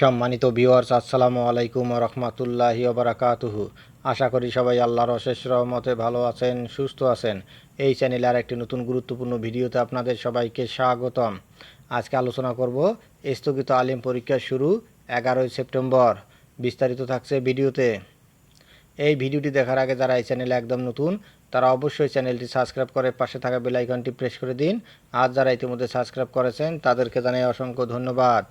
সম্মানিত ভিউয়ার্স আসসালামু আলাইকুম রহমতুল্লাহি বারাকাতুহু। আশা করি সবাই আল্লাহর অশেষ রহমতে ভালো আছেন, সুস্থ আছেন। এই চ্যানেলে আর একটি নতুন গুরুত্বপূর্ণ ভিডিওতে আপনাদের সবাইকে স্বাগতম। আজকে আলোচনা করব স্থগিত আলিম পরীক্ষা শুরু, এগারোই সেপ্টেম্বর। বিস্তারিত থাকছে ভিডিওতে। এই ভিডিওটি দেখার আগে যারা এই চ্যানেলে একদম নতুন, তারা অবশ্যই চ্যানেলটি সাবস্ক্রাইব করে পাশে থাকা বেল আইকনটি প্রেস করে দিন। আর যারা ইতিমধ্যে সাবস্ক্রাইব করেছেন, তাদেরকে জানাই অসংখ্য ধন্যবাদ।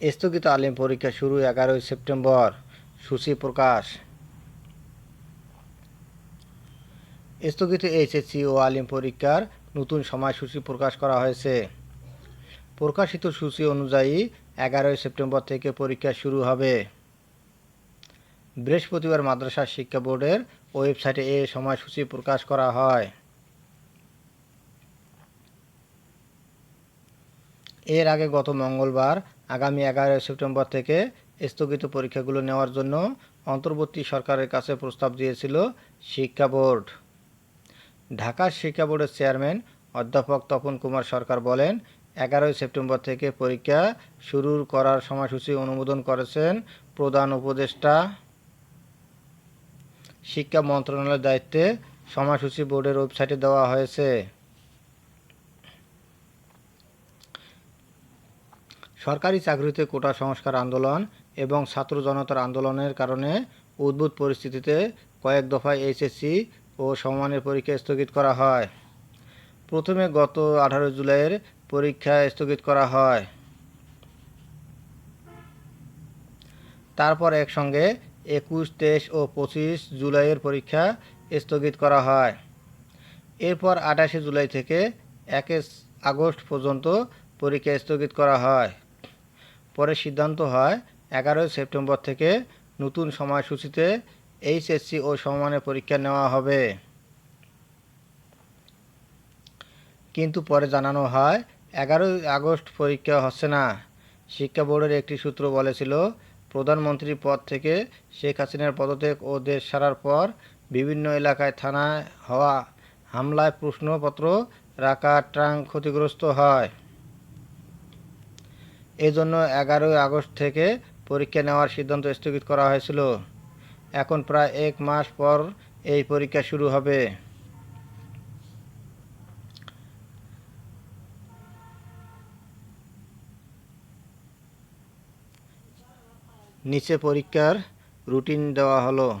স্থগিত আলিম পরীক্ষা শুরু এগারোই সেপ্টেম্বর, সূচি প্রকাশ। স্থগিত এইচএসসি ও আলিম পরীক্ষার নতুন সময়সূচি প্রকাশ করা হয়েছে। প্রকাশিত সূচি অনুযায়ী এগারোই সেপ্টেম্বর থেকে পরীক্ষা শুরু হবে। বৃহস্পতিবার মাদ্রাসা শিক্ষা বোর্ডের ওয়েবসাইটে এ সময়সূচি প্রকাশ করা হয়। এর আগে গত মঙ্গলবার আগামী এগারোই সেপ্টেম্বর থেকে স্থগিত পরীক্ষাগুলো নেওয়ার জন্য অন্তর্বর্তী সরকারের কাছে প্রস্তাব দিয়েছিল শিক্ষা বোর্ড। ঢাকার শিক্ষা বোর্ডের চেয়ারম্যান অধ্যাপক তপন কুমার সরকার বলেন, এগারোই সেপ্টেম্বর থেকে পরীক্ষা শুরু করার সময়সূচি অনুমোদন করেছেন প্রধান উপদেষ্টা। শিক্ষা মন্ত্রণালয়ের দায়িত্বে সময়সূচি বোর্ডের ওয়েবসাইটে দেওয়া হয়েছে। সরকারি চাকরিতে কোটা সংস্কার আন্দোলন এবং ছাত্র জনতার আন্দোলনের কারণে উদ্ভূত পরিস্থিতিতে কয়েক দফায় এইচএসসি ও সমমানের পরীক্ষা স্থগিত করা হয়। প্রথমে গত আঠারো জুলাইয়ের পরীক্ষা স্থগিত করা হয়। তারপর একসঙ্গে একুশ, তেইশ ও পঁচিশ জুলাইয়ের পরীক্ষা স্থগিত করা হয়। এরপর আঠাশে জুলাই থেকে একে আগস্ট পর্যন্ত পরীক্ষা স্থগিত করা হয়। পরে সিদ্ধান্ত হয় এগারোই সেপ্টেম্বর থেকে নতুন সময়সূচিতে এইচএসসি ও সমমানের পরীক্ষা নেওয়া হবে। কিন্তু পরে জানানো হয় এগারোই আগস্ট পরীক্ষা হচ্ছে না। শিক্ষা বোর্ডের একটি সূত্র বলেছিল, প্রধানমন্ত্রীর পদ থেকে শেখ হাসিনার পদত্যাগ ও দেশ ছাড়ার পর বিভিন্ন এলাকায় থানায় হওয়া হামলায় প্রশ্নপত্র রাখা ট্রাঙ্ক ক্ষতিগ্রস্ত হয়। এজন্য এগারোই আগস্ট থেকে পরীক্ষা নেওয়ার সিদ্ধান্ত স্থগিত করা হয়েছিল। এখন প্রায় এক মাস পর এই পরীক্ষা শুরু হবে। নিচে পরীক্ষার রুটিন দেওয়া হলো।